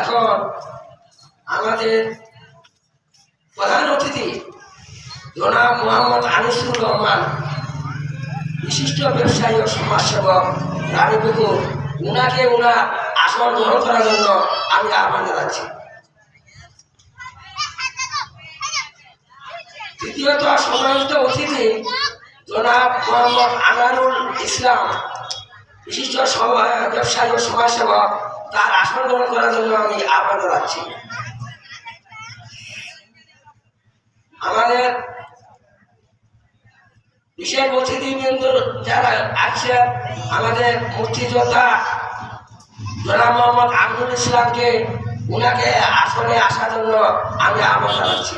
এখন আমাদের প্রধান অতিথি জনাব মোহাম্মদ আনিসুর রহমান, বিশিষ্ট ব্যবসায়ী ও সমাজসেবক রানীপুকুর উনাকে উনার আসন গ্রহণ করার জন্য আমি আহ্বান জানাচ্ছি। দ্বিতীয়ত সম্মানিত অতিথি জনাব মোহাম্মদ আনারুল ইসলাম, বিশিষ্ট ব্যবসায়ী ও সমাজসেবক তার আসন গ্রহণ করার জন্য আমি আহ্বান জানাচ্ছি। আমাদের বিশেষ অতিথিবৃন্দ যারা আছেন, আমাদের মুক্তিযোদ্ধা জনাব মোহাম্মদ আব্দুল ইসলামকে উনাকে আসনে আসার জন্য আমি আহ্বান জানাচ্ছি।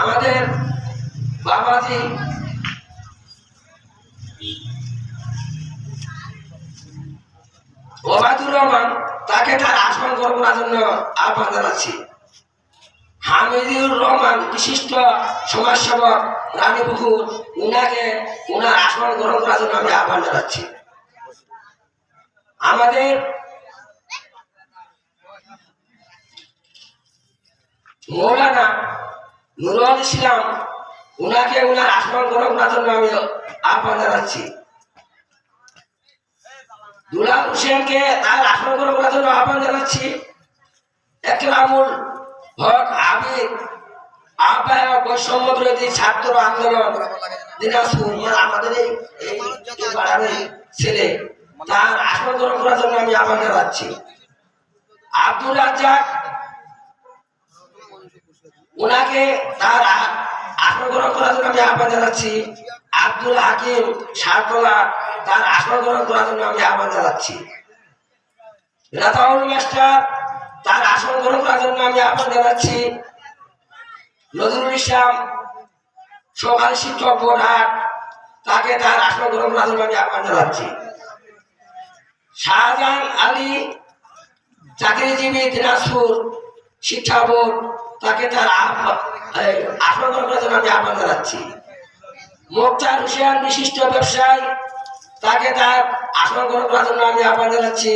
আমাদের বাবাজি ওবায়দুর রহমান, তাকে তার গ্রহণ করার জন্য আহ্বান জানাচ্ছি। হামিদুর রহমান বিশিষ্ট সমাজসেবক রানীপুকুর উনাকে উনার আসন গ্রহণ করার জন্য আমি আহ্বান জানাচ্ছি। আমাদের মৌলানা নুরুল ইসলাম, উনাকে উনার আসন গ্রহণ করার জন্য আমি আহ্বান জানাচ্ছি। দুলাল হোসেনকে তার আসন গ্রহণ করার জন্য আহ্বান জানাচ্ছি। একরামুল হক আবির আহ্বায়ক বৈষম্য বিরোধী ছাত্র আন্দোলন দিনাজপুর মানে আমাদের এই পাড়ার ছেলে, তার আসন গ্রহণ করার জন্য আমি আহ্বান জানাচ্ছি। আব্দুল রাজ্জাক, ওনাকে তার আসন গ্রহণ করার জন্য আমি আহ্বান জানাচ্ছি। আব্দুল হাকিম সারতলা তার আসন গ্রহণ করার জন্য আমি আহ্বান জানাচ্ছি। মাস্টার, তার আসন গ্রহণ করার জন্য আমি আহ্বান জানাচ্ছি। নজরুল ইসলাম সমাজ শিক্ষক বোর্ডহাট তাকে তার আসন গ্রহণ করার জন্য আমি আহ্বান জানাচ্ছি। শাহজাহান আলী, চাকরিজীবী দিনাজপুর শিক্ষা বোর্ড, তাকে তার আসন গ্রহণ করার জন্য আমি আহ্বান জানাচ্ছি। মোক্তার হোসেন, বিশিষ্ট ব্যবসায়ী তাকে তার আসন গ্রহণ করার জন্য আমি আহ্বান জানাচ্ছি।